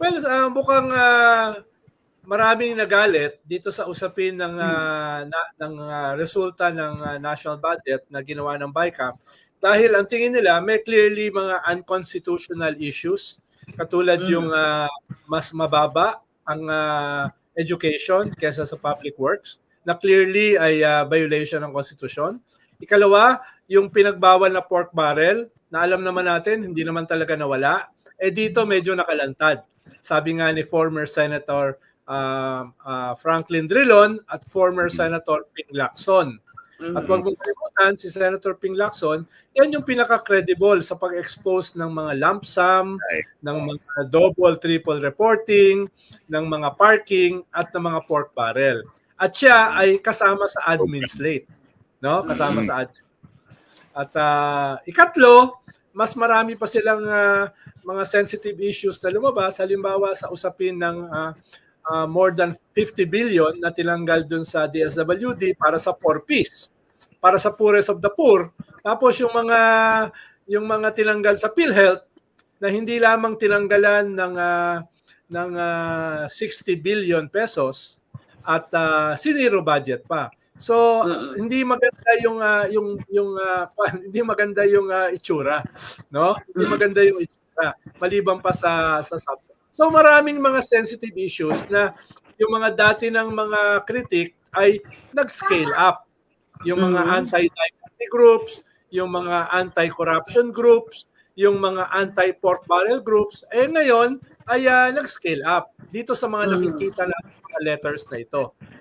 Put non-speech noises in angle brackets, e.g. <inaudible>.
Well, ah, mukhang ah, maraming nagalit dito sa usapin ng ah, na- ng ah, resulta ng ah, national budget na ginawa ng BICAM dahil ang tingin nila may clearly mga unconstitutional issues katulad Mm. yung ah, mas mababa ang ah, education kesa sa public works na clearly ay ah, violation ng konstitusyon. Ikalawa, yung pinagbawal na pork barrel na alam naman natin hindi naman talaga nawala. Eh dito medyo nakalantad. Sabi nga ni former Senator uh, uh, Franklin Drilon at former Senator Ping Lacson. At huwag mong kalimutan, si Senator Ping Lacson, yan yung pinaka-credible sa pag-expose ng mga lump sum, Right. ng mga double, triple reporting, ng mga parking, at ng mga pork barrel. At siya ay kasama sa admin slate. No? Kasama Mhm. sa admin. At ah, ikatlo, mas marami pa silang ah, mga sensitive issues na lumabas. Halimbawa sa usapin ng ah, ah, more than 50 billion na tinanggal dun sa DSWD para sa poor peace, para sa poorest of the poor. Tapos yung mga yung mga tinanggal sa PhilHealth na hindi lamang tinanggalan ng ah, ng ah, 60 billion pesos at ah, siniro budget pa. So Mm-mm. hindi maganda yung ah, yung yung ah, <laughs> hindi maganda yung ah, itsura, no? Hindi maganda yung itsura maliban pa sa sa sub. So maraming mga sensitive issues na yung mga dati ng mga critic ay nag-scale up. Yung mga anti-dynasty groups, yung mga anti-corruption groups, yung mga anti-pork barrel groups, eh ngayon ay ah, nag-scale up dito sa mga nakikita natin mga letters na ito.